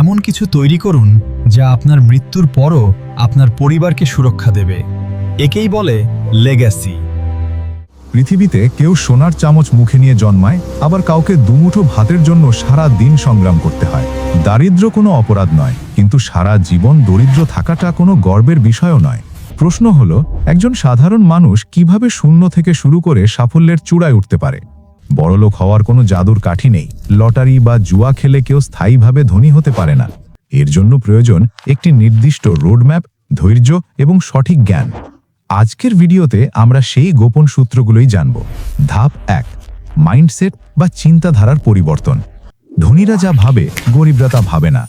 এমন কিছু তৈরি করুন যা আপনার মৃত্যুর পরও আপনার পরিবারকে সুরক্ষা দেবে। একেই বলে লেগ্যাসি পৃথিবীতে কেউ সোনার চামচ মুখে নিয়ে জন্মায়, আবার কাউকে দুমুঠো ভাতের জন্য সারা দিন সংগ্রাম করতে হয়। দারিদ্র কোনো অপরাধ নয়, কিন্তু সারা জীবন দরিদ্র থাকাটা কোনো গর্বের বিষয়ও নয়। প্রশ্ন হলো, একজন সাধারণ মানুষ কীভাবে শূন্য থেকে শুরু করে সাফল্যের চূড়ায় উঠতে পারে? বড়লোক হওয়ার কোনো জাদুর কাঠি নেই। লটারি বা জুয়া খেলে কেউ স্থায়ীভাবে ধনী হতে পারে না। এর জন্য প্রয়োজন একটি নির্দিষ্ট রোডম্যাপ, ধৈর্য এবং সঠিক জ্ঞান। আজকের ভিডিওতে আমরা সেই গোপন সূত্রগুলোই জানব। ধাপ এক, মাইন্ডসেট বা চিন্তাধারার পরিবর্তন। ধনীরা যা ভাবে, গরিবরা তা ভাবে না।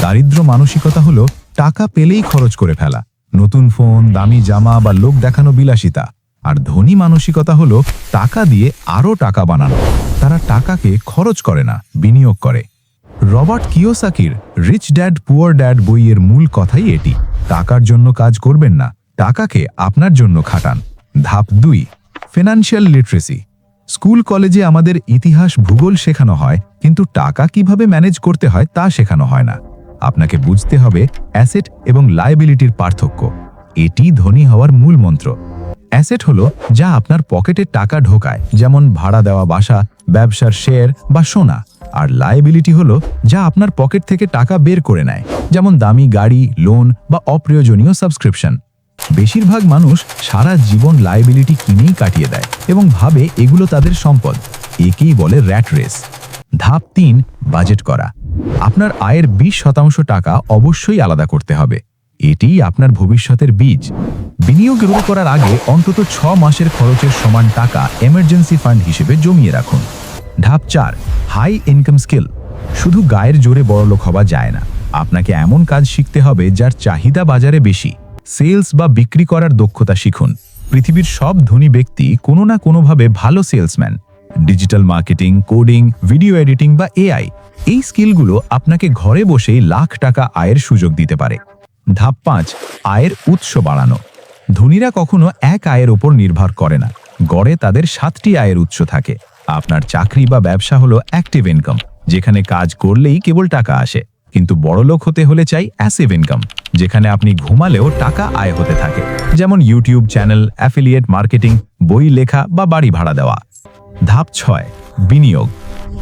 দারিদ্র মানসিকতা হলো টাকা পেলেই খরচ করে ফেলা। নতুন ফোন, দামি জামা বা লোক দেখানো বিলাসিতা। আর ধনী মানসিকতা হলো টাকা দিয়ে আরও টাকা বানানো। তারা টাকাকে খরচ করে না, বিনিয়োগ করে। রবার্ট কিওসাকির রিচ ড্যাড, পুয়ার ড্যাড বইয়ের মূল কথাই এটি। টাকার জন্য কাজ করবেন না, টাকাকে আপনার জন্য খাটান। ধাপ দুই ফিনান্সিয়াল লিটারেসি স্কুল, কলেজে আমাদের ইতিহাস ভূগোল শেখানো হয়, কিন্তু টাকা কীভাবে ম্যানেজ করতে হয় তা শেখানো হয় না। আপনাকে বুঝতে হবে অ্যাসেট এবং লায়াবিলিটির পার্থক্য। এটি ধনী হওয়ার মূল মন্ত্র। অ্যাসেট হলো যা আপনার পকেটে টাকা ঢোকায়, যেমন ভাড়া দেওয়া বাসা, ব্যবসার শেয়ার বা সোনা। আর লায়াবিলিটি হলো যা আপনার পকেট থেকে টাকা বের করে নেয়, যেমন দামি গাড়ি লোন বা অপ্রয়োজনীয় সাবস্ক্রিপশন বেশিরভাগ মানুষ সারা জীবন লায়াবিলিটি কিনেই কাটিয়ে দেয় এবং ভাবে এগুলো তাদের সম্পদ। একেই বলে র্যাট রেস ধাপ তিন বাজেট করা। আপনার আয়ের বিশ শতাংশ টাকা অবশ্যই আলাদা করতে হবে। এটিই আপনার ভবিষ্যতের বীজ। বিনিয়োগ শুরু করার আগে অন্তত ছ মাসের খরচের সমান টাকা এমার্জেন্সি ফান্ড হিসেবে জমিয়ে রাখুন। ধাপ চার হাই ইনকাম স্কিল শুধু গায়ের জোরে বড়লোক হওয়া যায় না। আপনাকে এমন কাজ শিখতে হবে যার চাহিদা বাজারে বেশি। সেলস বা বিক্রি করার দক্ষতা শিখুন। পৃথিবীর সব ধনী ব্যক্তি কোনো না কোনোভাবে ভালো salesman. Digital marketing, coding, video editing বা এআই এই স্কিলগুলো আপনাকে ঘরে বসেই লাখ টাকা আয়ের সুযোগ দিতে পারে। ধাপ পাঁচ, আয়ের উৎস বাড়ানো। ধনীরা কখনো এক আয়ের ওপর নির্ভর করে না। গড়ে তাদের সাতটি আয়ের উৎস থাকে। আপনার চাকরি বা ব্যবসা হলো অ্যাক্টিভ ইনকাম যেখানে কাজ করলেই কেবল টাকা আসে। কিন্তু বড়লোক হতে হলে চাই অ্যাসিভ ইনকাম যেখানে আপনি ঘুমালেও টাকা আয় হতে থাকে। যেমন ইউটিউব চ্যানেল অ্যাফিলিয়েট মার্কেটিং বই লেখা বা বাড়ি ভাড়া দেওয়া। ধাপ ছয়, বিনিয়োগ।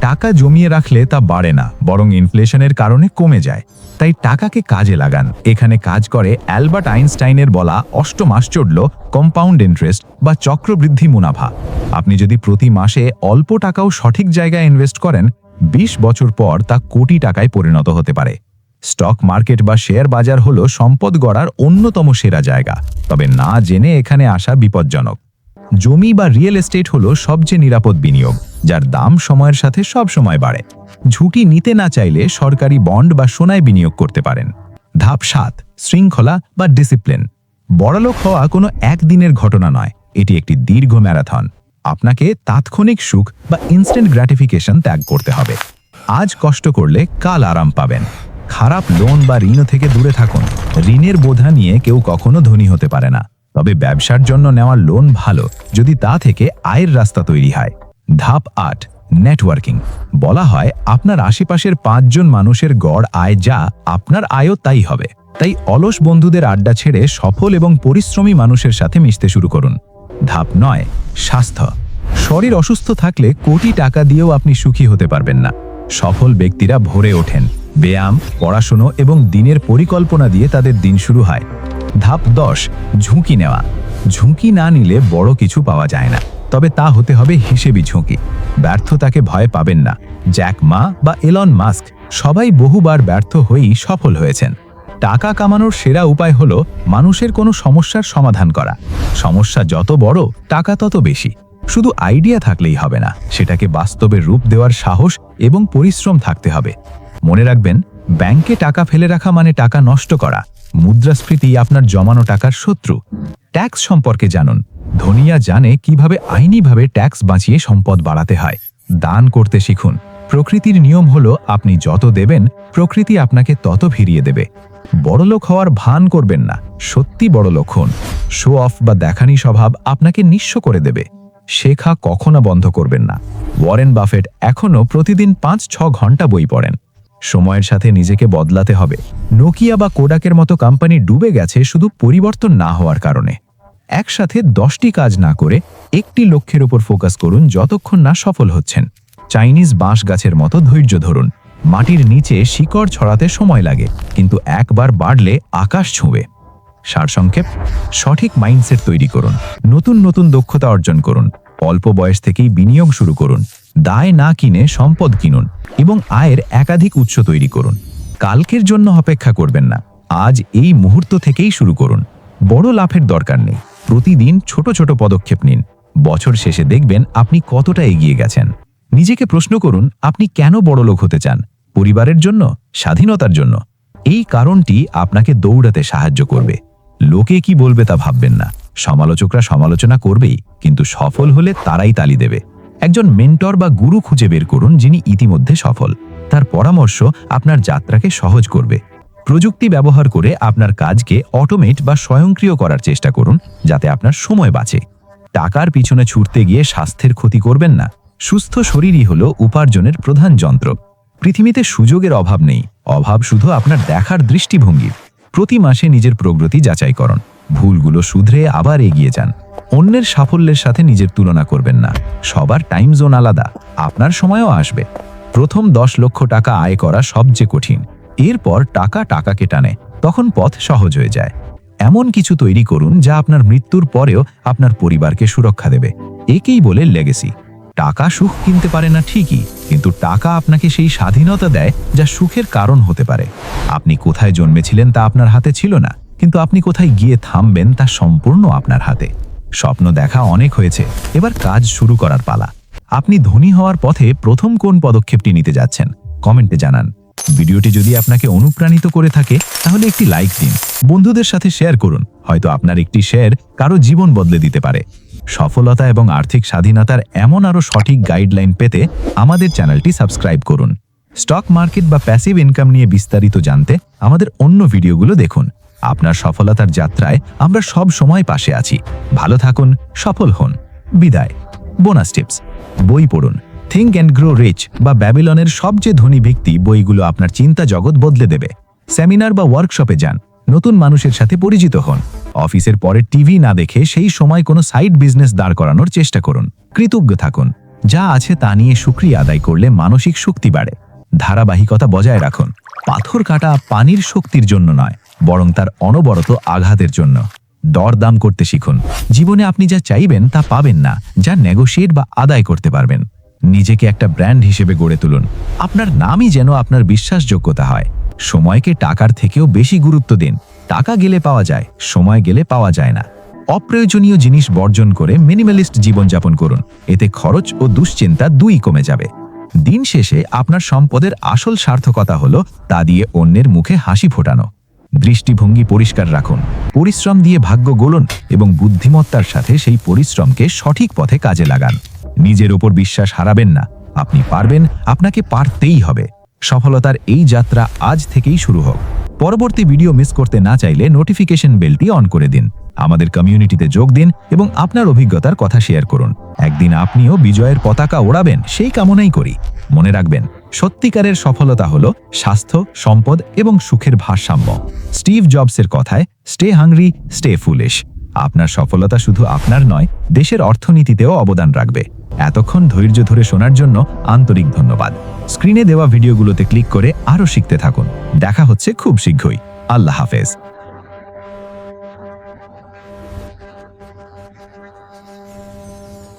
টাকা জমিয়ে রাখলে তা বাড়ে না, বরং ইনফ্লেশনের কারণে কমে যায়। তাই টাকাকে কাজে লাগান। এখানে কাজ করে অ্যালবার্ট আইনস্টাইনের বলা অষ্টম আশ্চর্য কম্পাউন্ড ইন্টারেস্ট বা চক্রবৃদ্ধি মুনাফা। আপনি যদি প্রতি মাসে অল্প টাকাও সঠিক জায়গায় ইনভেস্ট করেন ২০ বছর পর তা কোটি টাকায় পরিণত হতে পারে। স্টক মার্কেট বা শেয়ার বাজার হলো সম্পদ গড়ার অন্যতম সেরা জায়গা। তবে না জেনে এখানে আসা বিপজ্জনক। জমি বা রিয়েল এস্টেট হলো সবচেয়ে নিরাপদ বিনিয়োগ, যার দাম সময়ের সাথে সব সময় বাড়ে। ঝুঁকি নিতে না চাইলে সরকারি বন্ড বা সোনায় বিনিয়োগ করতে পারেন। ধাপ সাত, শৃঙ্খলা বা ডিসিপ্লিন। বড়লোক হওয়া কোনো একদিনের ঘটনা নয়, এটি একটি দীর্ঘ ম্যারাথন। আপনাকে তাৎক্ষণিক সুখ বা ইনস্ট্যান্ট গ্র্যাটিফিকেশন ত্যাগ করতে হবে। আজ কষ্ট করলে কাল আরাম পাবেন। খারাপ লোন বা ঋণ থেকে দূরে থাকুন। ঋণের বোঝা নিয়ে কেউ কখনো ধনী হতে পারে না। তবে ব্যবসার জন্য নেওয়া লোন ভালো, যদি তা থেকে আয়ের রাস্তা তৈরি হয়। ধাপ আট নেটওয়ার্কিং বলা হয়, আপনার আশেপাশের পাঁচজন মানুষের গড় আয় যা আপনার আয়ও তাই হবে। তাই অলস বন্ধুদের আড্ডা ছেড়ে সফল এবং পরিশ্রমী মানুষের সাথে মিশতে শুরু করুন। ধাপ নয়, স্বাস্থ্য। শরীর অসুস্থ থাকলে কোটি টাকা দিয়েও আপনি সুখী হতে পারবেন না। সফল ব্যক্তিরা ভরে ওঠেন। ব্যায়াম, পড়াশুনো এবং দিনের পরিকল্পনা দিয়ে তাদের দিন শুরু হয়। ধাপ দশ, ঝুঁকি নেওয়া। ঝুঁকি না নিলে বড় কিছু পাওয়া যায় না। তবে তা হতে হবে হিসেবি ঝুঁকি। ব্যর্থতাকে ভয় পাবেন না। জ্যাক মা বা এলন মাস্ক সবাই বহুবার ব্যর্থ হয়েই সফল হয়েছেন। টাকা কামানোর সেরা উপায় হল মানুষের কোনো সমস্যার সমাধান করা। সমস্যা যত বড়, টাকা তত বেশি। শুধু আইডিয়া থাকলেই হবে না, সেটাকে বাস্তবে রূপ দেওয়ার সাহস এবং পরিশ্রম থাকতে হবে। মনে রাখবেন, ব্যাংকে টাকা ফেলে রাখা মানে টাকা নষ্ট করা। মুদ্রাস্ফীতি আপনার জমানো টাকার শত্রু। ট্যাক্স সম্পর্কে জানুন। ধনিয়া জানে কীভাবে আইনিভাবে ট্যাক্স বাঁচিয়ে সম্পদ বাড়াতে হয়। দান করতে শিখুন। প্রকৃতির নিয়ম হলো, আপনি যত দেবেন, প্রকৃতি আপনাকে তত ফিরিয়ে দেবে। বড়লোক হওয়ার ভান করবেন না। সত্যি বড়লোক হন। শো অফ বা দেখানি স্বভাব আপনাকে নিঃস্ব করে দেবে। শেখা কখনো বন্ধ করবেন না। ওয়ারেন বাফেট এখনও প্রতিদিন পাঁচ, ছ ঘণ্টা বই পড়েন। সময়ের সাথে নিজেকে বদলাতে হবে। নোকিয়া বা কোডাকের মতো কোম্পানি ডুবে গেছে শুধু পরিবর্তন না হওয়ার কারণে। একসাথে দশটি কাজ না করে একটি লক্ষ্যের উপর ফোকাস করুন যতক্ষণ না সফল হচ্ছেন। চাইনিজ বাঁশ গাছের মতো ধৈর্য ধরুন। মাটির নিচে শিকড় ছড়াতে সময় লাগে, কিন্তু একবার বাড়লে আকাশ ছুঁবে। সারসংক্ষেপ, সঠিক মাইন্ডসেট তৈরি করুন। নতুন নতুন দক্ষতা অর্জন করুন। অল্প বয়স থেকেই বিনিয়োগ শুরু করুন। দায় না কিনে সম্পদ কিনুন এবং আয়ের একাধিক উৎস তৈরি করুন। কালকের জন্য অপেক্ষা করবেন না। আজ এই মুহূর্ত থেকেই শুরু করুন। বড় লাভের দরকার নেই। প্রতিদিন ছোট ছোট পদক্ষেপ নিন। বছর শেষে দেখবেন আপনি কতটা এগিয়ে গেছেন। নিজেকে প্রশ্ন করুন, আপনি কেন বড়লোক হতে চান? পরিবারের জন্য, স্বাধীনতার জন্য? এই কারণটি আপনাকে দৌড়াতে সাহায্য করবে। লোকে কি বলবে তা ভাববেন না। সমালোচকরা সমালোচনা করবেই, কিন্তু সফল হলে তারাই তালি দেবে। একজন মেন্টর বা গুরু খুঁজে বের করুন যিনি ইতিমধ্যে সফল। তার পরামর্শ আপনার যাত্রাকে সহজ করবে। প্রযুক্তি ব্যবহার করে আপনার কাজকে অটোমেট বা স্বয়ংক্রিয় করার চেষ্টা করুন, যাতে আপনার সময় বাঁচে। টাকার পিছনে ছুটতে গিয়ে স্বাস্থ্যের ক্ষতি করবেন না। সুস্থ শরীরই হল উপার্জনের প্রধান যন্ত্র। পৃথিবীতে সুযোগের অভাব নেই। অভাব শুধু আপনার দেখার দৃষ্টিভঙ্গির। প্রতি মাসে নিজের প্রগতি যাচাই করুন। ভুলগুলো শুধরে আবার এগিয়ে যান। অন্যের সাফল্যের সাথে নিজের তুলনা করবেন না। সবার টাইম জোন আলাদা। আপনার সময়ও আসবে। প্রথম দশ লক্ষ টাকা আয় করা সবচেয়ে কঠিন। এরপর টাকা টাকাকে টানে, তখন পথ সহজ হয়ে যায়। এমন কিছু তৈরি করুন যা আপনার মৃত্যুর পরেও আপনার পরিবারকে সুরক্ষা দেবে। একেই বলে লেগেসি টাকা সুখ কিনতে পারে না ঠিকই, কিন্তু টাকা আপনাকে সেই স্বাধীনতা দেয় যা সুখের কারণ হতে পারে। আপনি কোথায় জন্মেছিলেন তা আপনার হাতে ছিল না, কিন্তু আপনি কোথায় গিয়ে থামবেন তা সম্পূর্ণ আপনার হাতে। স্বপ্ন দেখা অনেক হয়েছে, এবার কাজ শুরু করার পালা। আপনি ধনী হওয়ার পথে প্রথম কোন পদক্ষেপটি নিতে যাচ্ছেন? কমেন্টে জানান। ভিডিওটি যদি আপনাকে অনুপ্রাণিত করে থাকে, তাহলে একটি লাইক দিন। বন্ধুদের সাথে শেয়ার করুন। হয়তো আপনার একটি শেয়ার কারও জীবন বদলে দিতে পারে। সফলতা এবং আর্থিক স্বাধীনতার এমন আরও সঠিক গাইডলাইন পেতে আমাদের চ্যানেলটি সাবস্ক্রাইব করুন। স্টক মার্কেট বা প্যাসিভ ইনকাম নিয়ে বিস্তারিত জানতে আমাদের অন্য ভিডিওগুলো দেখুন। আপনার সফলতার যাত্রায় আমরা সব সময় পাশে আছি। ভালো থাকুন, সফল হন। বিদায়। Bonus tips. বই পড়ুন। থিঙ্ক অ্যান্ড গ্রো রিচ বা ব্যাবিলনের সবচেয়ে ধনী ব্যক্তি বইগুলো আপনার চিন্তা জগৎ বদলে দেবে। সেমিনার বা ওয়ার্কশপে যান। নতুন মানুষের সাথে পরিচিত হন। অফিসের পরে টিভি না দেখে সেই সময় কোনো সাইড বিজনেস দাঁড় করানোর চেষ্টা করুন। কৃতজ্ঞ থাকুন। যা আছে তা নিয়ে সুক্রিয়া আদায় করলে মানসিক শক্তি বাড়ে। ধারাবাহিকতা বজায় রাখুন। পাথর কাটা পানির শক্তির জন্য নয়, বরং তার অনবরত আঘাতের জন্য। দরদাম করতে শিখুন। জীবনে আপনি যা চাইবেন তা পাবেন না, যা নেগোশিয়েট বা আদায় করতে পারবেন। নিজেকে একটা ব্র্যান্ড হিসেবে গড়ে তুলুন। আপনার নামই যেন আপনার বিশ্বাসযোগ্যতা হয়। সময়কে টাকার থেকেও বেশি গুরুত্ব দিন। টাকা গেলে পাওয়া যায়, সময় গেলে পাওয়া যায় না। অপ্রয়োজনীয় জিনিস বর্জন করে মিনিমালিস্ট জীবনযাপন করুন। এতে খরচ ও দুশ্চিন্তা দুই কমে যাবে। দিন শেষে আপনার সম্পদের আসল সার্থকতা হলো তা দিয়ে অন্যের মুখে হাসি ফোটানো। দৃষ্টিভঙ্গি পরিষ্কার রাখুন। পরিশ্রম দিয়ে ভাগ্য গোলন এবং বুদ্ধিমত্তার সাথে সেই পরিশ্রমকে সঠিক পথে কাজে লাগান। নিজের ওপর বিশ্বাস হারাবেন না। আপনি পারবেন, আপনাকে পারতেই হবে। সফলতার এই যাত্রা আজ থেকেই শুরু হোক। পরবর্তী ভিডিও মিস করতে না চাইলে নোটিফিকেশন বেলটি অন করে দিন। আমাদের কমিউনিটিতে যোগ দিন এবং আপনার অভিজ্ঞতার কথা শেয়ার করুন। একদিন আপনিও বিজয়ের পতাকা ওড়াবেন, সেই কামনাই করি। মনে রাখবেন, সত্যিকারের সফলতা হল স্বাস্থ্য, সম্পদ এবং সুখের ভারসাম্য। স্টিভ জবসের কথায়, স্টে হাংরি, স্টে ফুলিশ। আপনার সফলতা শুধু আপনার নয়, দেশের অর্থনীতিতেও অবদান রাখবে। এতক্ষণ ধৈর্য ধরে শোনার জন্য আন্তরিক ধন্যবাদ। স্ক্রিনে দেওয়া ভিডিওগুলোতে ক্লিক করে আরও শিখতে থাকুন। দেখা হচ্ছে খুব শীঘ্রই। আল্লাহ হাফেজ।